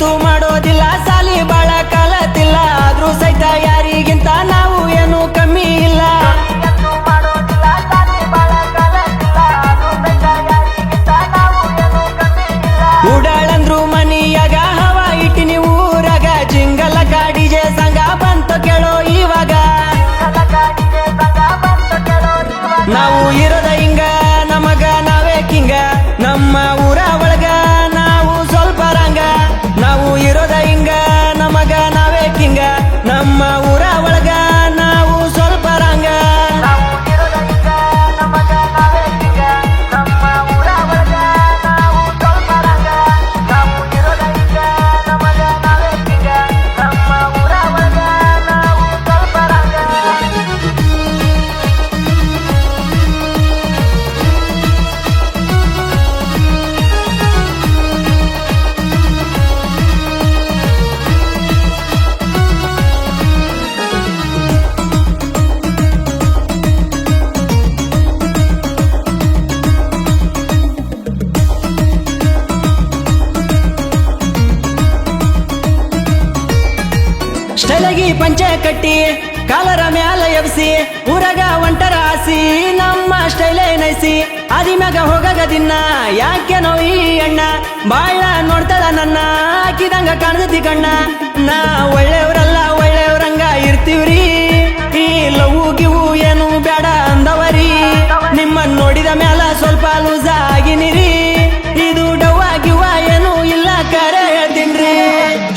ಶೋಕಿ ಪಂಚೆ ಕಟ್ಟಿ, ಕಾಲರ ಮ್ಯಾಲ ಎಬ್ಸಿ, ಊರಾಗ ಒಂಟರ ಆಸಿ, ನಮ್ಮ ಸ್ಟೈಲ್ ನೈಸಿ. ಆದಿ ಮ್ಯಾಗ ಹೋಗಾಗ ದಿನ, ಯಾಕೆ ನೋ ಈ ಅಣ್ಣ? ಬಾಳ ನೋಡ್ತಾಳ ನನ್ನ, ಹಾಕಿದಂಗ ಕಾಣದಿ ಕಣ್ಣ. ನಾ ಒಳ್ಳೆಯವ್ರಲ್ಲ ಒಳ್ಳೆಯವ್ರಂಗ ಇರ್ತೀವ್ರಿ. ಈ ಲವು ಗಿವು ಏನು ಬೇಡ ಅಂದವರಿ. ನಿಮ್ಮನ್ನ ನೋಡಿದ ಮ್ಯಾಲ ಸ್ವಲ್ಪ ಲೂಸ ಆಗಿನಿರಿ. ಇದು ಡವ್ವ ಗಿವ್ವ ಏನು ಇಲ್ಲ ಕರೆ ಹೇಳ್ತೀನ್ರಿ.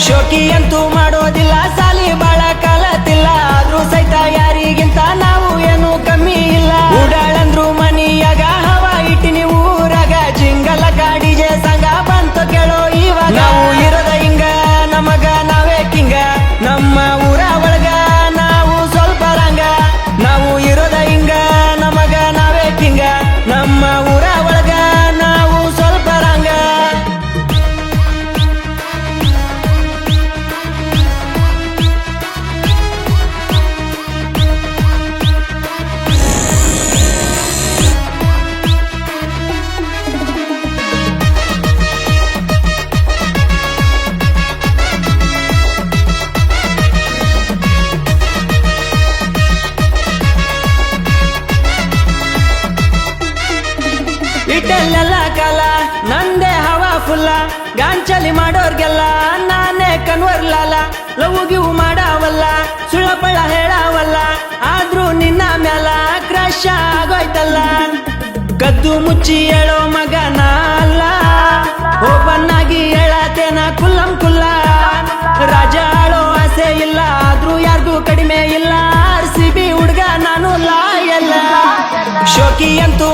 ಶೋಕಿ ಅಂತೂ ಇಟ್ಟಲ್ಲೆಲ್ಲ ಕಾಲ, ನಂದೇ ಹವಾ ಫುಲ್ಲ. ಗಾಂಚಲಿ ಮಾಡೋರ್ಗೆಲ್ಲ ನಾನೇ ಕನ್ವರ್ಲಾಲ ಲವು ಗಿವು ಮಾಡಾವಲ್ಲ ಸುಳಪಳ ಹೇಳಾವಲ್ಲ, ಆದ್ರೂ ನಿನ್ನ ಮ್ಯಾಲ ಕ್ರಶ ಆಗೋಯ್ತಲ್ಲ. ಕದ್ದು ಮುಚ್ಚಿ ಹೇಳೋ ಮಗನ ಅಲ್ಲ. ಓಪನ್ನಾಗಿ ಹೇಳತೇನ ಕುಲ್ಲಂ ಕುಲ್ಲ. ರಾಜ ಆಳೋ ಆಸೆ ಇಲ್ಲ, ಆದ್ರೂ ಯಾರಿಗೂ ಕಡಿಮೆ ಇಲ್ಲ. ಸಿಬಿ ಹುಡ್ಗ ನಾನು ಲಾಯಲ್ಲ. ಶೋಕಿ ಅಂತೂ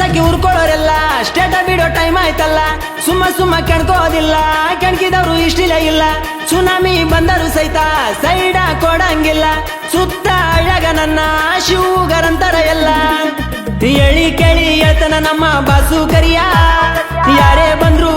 ಹಾಕಿ ಉರ್ಕೊಳ್ಳೋರೆಲ್ಲ ಸ್ಟೇಟ ಬಿಡೋ ಟೈಮ್ ಆಯ್ತಲ್ಲ. ಸುಮ್ಮ ಸುಮ್ಮ ಕೆಣ್ಕೋದಿಲ್ಲ, ಕೆಣಕಿದವರು ಇಷ್ಟಿಲ್ಲ ಇಲ್ಲ. ಸುನಾಮಿ ಬಂದರು ಸಹಿತ ಸೈಡ ಕೊಡಂಗಿಲ್ಲ. ಸುತ್ತ ಅಳಗ ನನ್ನ ಶಿವಗರಂತರ ಎಲ್ಲ. ಎಳಿ ಕೇಳಿ ಹೇಳ್ತಾನ ನಮ್ಮ ಬಾಸು ಕರಿಯ. ಯಾರೇ ಬಂದ್ರು